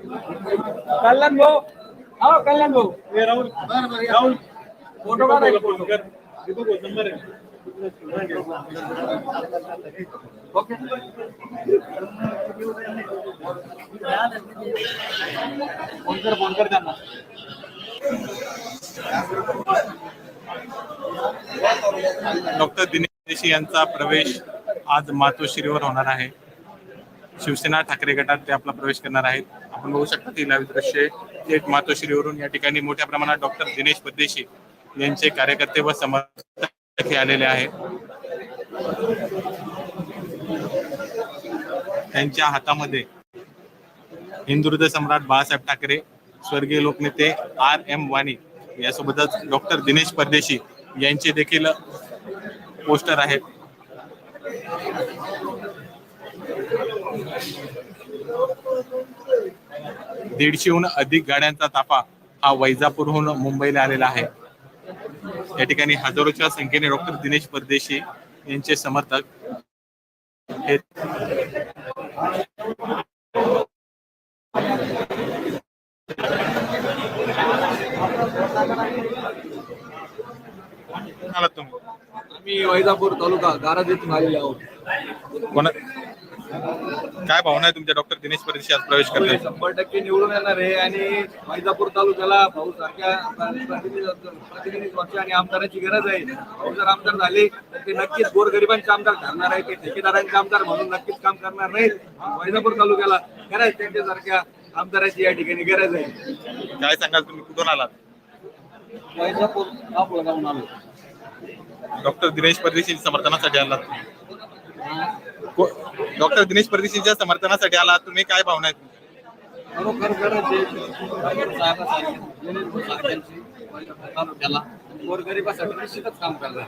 कल्याण भाऊ. हो कल्याण भाऊ. राहुल. राहुल. फोटो काढा फोटो. ओके. फोन कर फोन कर त्यांना. डॉक्टर दिनेश देशी यांचा प्रवेश आज मातोश्रीवर होणार आहे. शिवसेना ठाकरे गटात ते आपला प्रवेश करणार आहेत. आपण बघू शकता ती लावी दृश्य थेट मातोश्रीवरून. या ठिकाणी मोठ्या प्रमाणात डॉक्टर दिनेश परदेशी यांचे कार्यकर्ते व समर्थक हे आलेले आहेत. त्यांच्या हातामध्ये हिंदुहृदय सम्राट बाळासाहेब ठाकरे स्वर्गीय लोकनेते आर एम वाणी यासोबतच डॉक्टर दिनेश परदेशी यांचे देखील पोस्टर आहेत. दीडशेहून अधिक गाड्यांचा ताफा हा वैजापूरहून मुंबईला आलेला आहे. या ठिकाणी हजारोच्या संख्येने डॉक्टर दिनेश परदेशी यांचे समर्थक हे आलात तुम्ही? आम्ही वैजापूर तालुका गाराज येथून आलेले आहोत. कोणा काय भावना आहे तुमच्या डॉक्टर दिनेश परदेशी आज प्रवेश पुढे करताय शंभर टक्के निवडून येणार आहे आणि वैजापूर तालुक्याला भाऊ सारख्या प्रतिनिधी आणि आमदाराची गरज आहे. भाऊ जर आमदार झाले तर ते नक्कीच गोरगरिबांचे आमदार ठरणार आहे ते ठेकेदारांचे आमदार म्हणून नक्कीच काम करणार नाही वैजापूर तालुक्याला खरंच त्यांच्यासारख्या आमदाराची या ठिकाणी गरज आहे. काय सांगाल तुम्ही? कुठून आलात? वैजापूर आलो. डॉक्टर दिनेश परदेशी समर्थनासाठी आलात. डॉक्टर दिनेश परदेशींच्या समर्थनासाठी आलात तुम्ही काय भावना आहेत? खरोखर गरज आहे. साहेबांसारखी, दिनेश भाऊ सारख्यांची वैजापूर तालुक्याला गोरगरिबासाठी निश्चितच काम करणार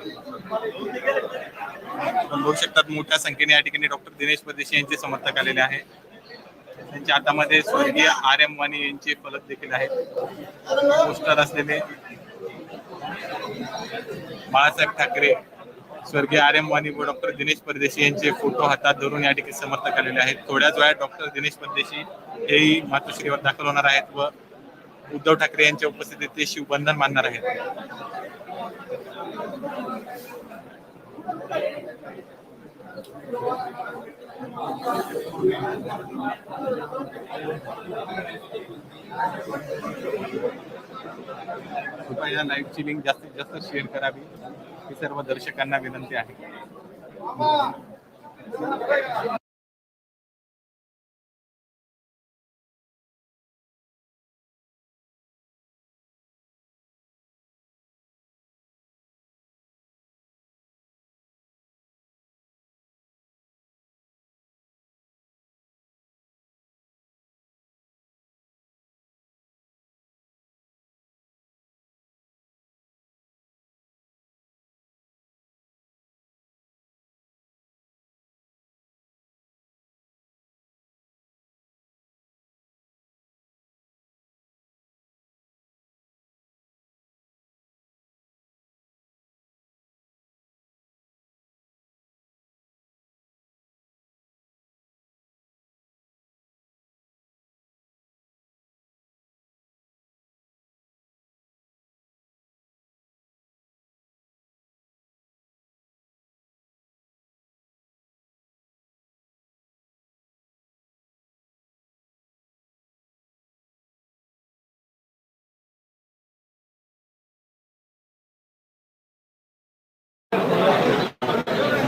आपण बघू शकतात मोठ्या संख्येने या ठिकाणी डॉक्टर दिनेश परदेशी यांचे समर्थक आलेले आहे त्यांच्या हातामध्ये स्वर्गीय आर एम वाणी यांचे फलक देखील आहेत. पोस्टर असलेले बाळासाहेब ठाकरे स्वर्गीय आर एम वाणी व डॉक्टर दिनेश परदेशी यांचे फोटो हातात धरून या ठिकाणी समर्थक आलेले आहेत. थोड्याच वेळात डॉक्टर दिनेश परदेशी हेही मातोश्रीवर दाखल होणार आहेत व उद्धव ठाकरे यांच्या उपस्थितीत ते शिवबंधन मानणार आहेत. कृपया या लाईव्हची लिंक जास्तीत जास्त शेअर करावी ही सर्व दर्शकांना विनंती आहे.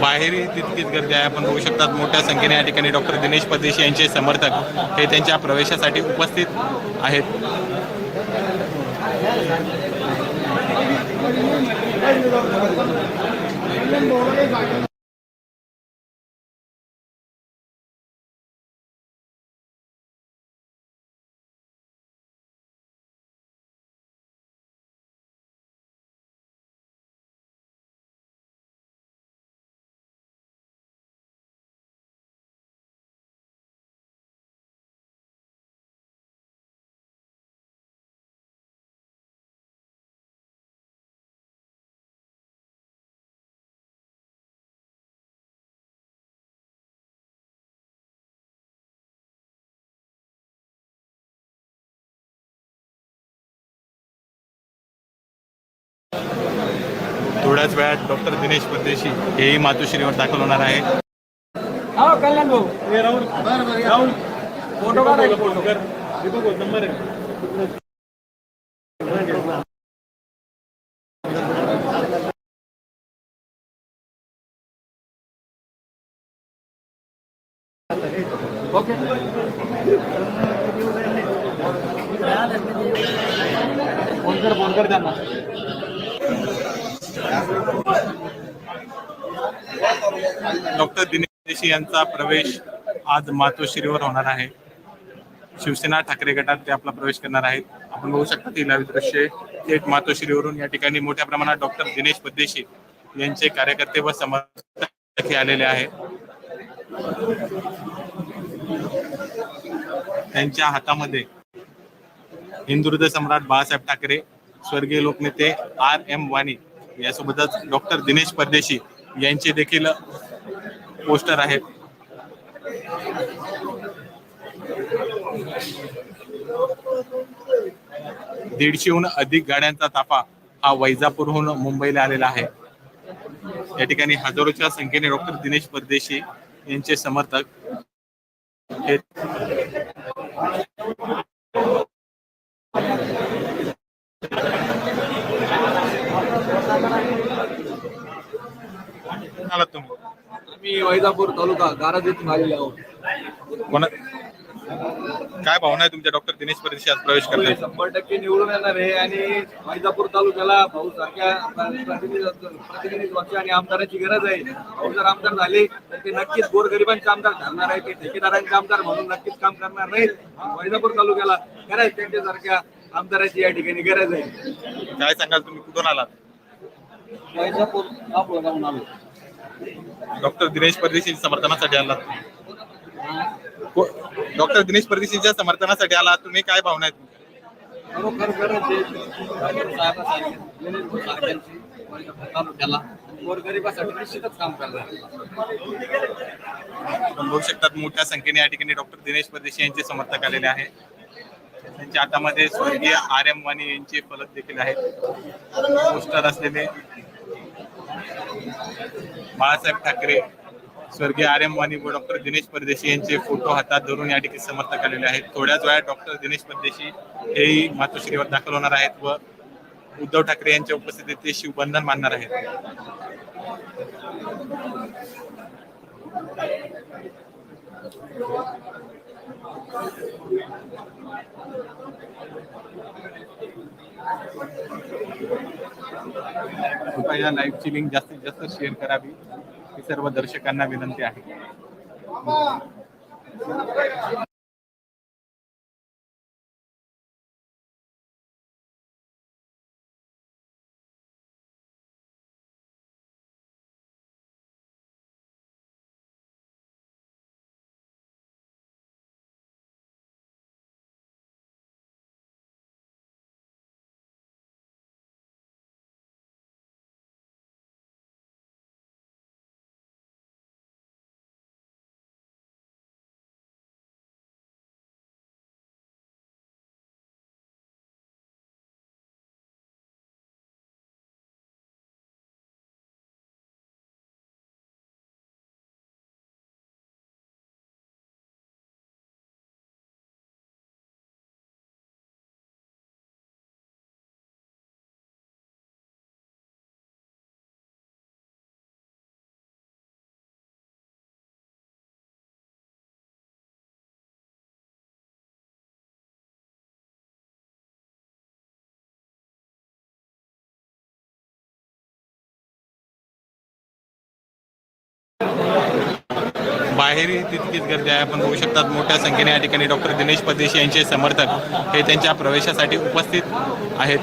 बाहेरही तितकीच गर्दी आहे. आपण बघू शकतात मोठ्या संख्येने या ठिकाणी डॉक्टर दिनेश परदेशी यांचे समर्थक हे त्यांच्या प्रवेशासाठी उपस्थित आहेत. थोड्याच वेळात डॉक्टर दिनेश परदेशी हेही मातोश्रीवर दाखल होणार आहे. हा कल्याण भाऊ. हे राहुल. राहुल. फोटो काढा एक फोटो नंबर ओके. फोन कर फोन कर त्यांना. डॉक्टर दिनेश परदेशी यांचा प्रवेश आज मातोश्रीवर होणार आहे. शिवसेना ठाकरे गटात ते आपला प्रवेश करणार आहेत. आपण बघू शकता ती लाईव्ह दृश्य थेट मातोश्रीवरून या ठिकाणी मोठ्या प्रमाणात डॉक्टर दिनेश परदेशी यांचे कार्यकर्ते व समर्थक हे आलेले आहेत. त्यांच्या हातामध्ये हिंदुहृदय सम्राट बाळासाहेब ठाकरे स्वर्गीय लोकनेते आर एम वाणी यासोबतच डॉक्टर दिनेश परदेशी यांचे देखील पोस्टर आहेत. दीडशेहून अधिक गाड्यांचा ताफा हा वैजापूरहून मुंबईला आलेला आहे. या ठिकाणी हजारोच्या संख्येने डॉक्टर दिनेश परदेशी यांचे समर्थक आलात तुम्ही? आम्ही वैजापूर तालुका गाराज येथून आलेले आहोत. कोणा काय भावना आहे तुमच्या डॉक्टर दिनेश परदेशी आज प्रवेश करण्याचा शंभर टक्के निवडून येणार आहे आणि वैजापूर तालुक्याला भाऊ सारख्या प्रतिनिधी प्रतिनिधित्वाची आणि आमदाराची गरज आहे. भाऊ जर आमदार झाले तर ते नक्कीच गोरगरिबांचे आमदार ठरणार आहे ते ठेकेदारांचे आमदार म्हणून नक्कीच काम करणार नाहीत. वैजापूर तालुक्याला खरंच त्यांच्यासारख्या आमदाराची या ठिकाणी गरज आहे. काय सांगाल तुम्ही? कुठून आलात? वैजापूर आपलं जाऊन आलो डॉक्टर दिनेश परदेशी समर्थनासाठी आला. डॉक्टर दिनेश परदेशींच्या समर्थनासाठी आला. तुम्ही काय भावना आहेत? खरोखर गरज आहे तालुक्याला गोरगरिबासाठी निश्चितच काम करणार आपण बघू शकतात मोठ्या संख्येने या ठिकाणी डॉक्टर दिनेश परदेशी यांचे समर्थक आलेले आहे त्यांच्या हातामध्ये स्वर्गीय आर एम वाणी यांचे फलक देखील आहेत. पोस्टर असलेले. बाळासाहेब ठाकरे स्वर्गीय आर एम वाणी व डॉक्टर दिनेश परदेशी यांचे फोटो हातात धरून या ठिकाणी समर्थक आलेले आहेत. थोड्याच वेळात डॉक्टर दिनेश परदेशी हेही मातोश्रीवर दाखल होणार आहेत व उद्धव ठाकरे यांच्या उपस्थितीत ते शिवबंधन मानणार आहेत. कृपया या लाईव्हची लिंक जास्तीत जास्त शेअर करावी ही सर्व दर्शकांना विनंती आहे. बाहेरही तितकीच गर्दी आहे. आपण बघू शकतात मोठ्या संख्येने या ठिकाणी डॉक्टर दिनेश परदेशी यांचे समर्थक हे त्यांच्या प्रवेशासाठी उपस्थित आहेत.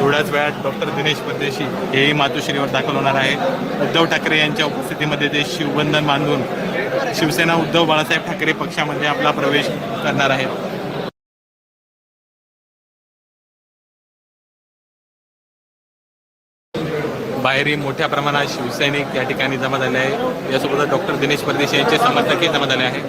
थोड्याच वेळात डॉक्टर दिनेश परदेशी हेही मातोश्रीवर दाखल होणार आहेत. उद्धव ठाकरे यांच्या उपस्थितीमध्ये ते शिवबंधन बांधून शिवसेना उद्धव बाळासाहेब ठाकरे पक्षामध्ये आपला प्रवेश करणार आहेत. बाहेरही मोठ्या प्रमाणात शिवसैनिक या ठिकाणी जमा झाले आहे यासोबतच डॉक्टर दिनेश परदेशी यांचे समर्थकही जमा झाले आहे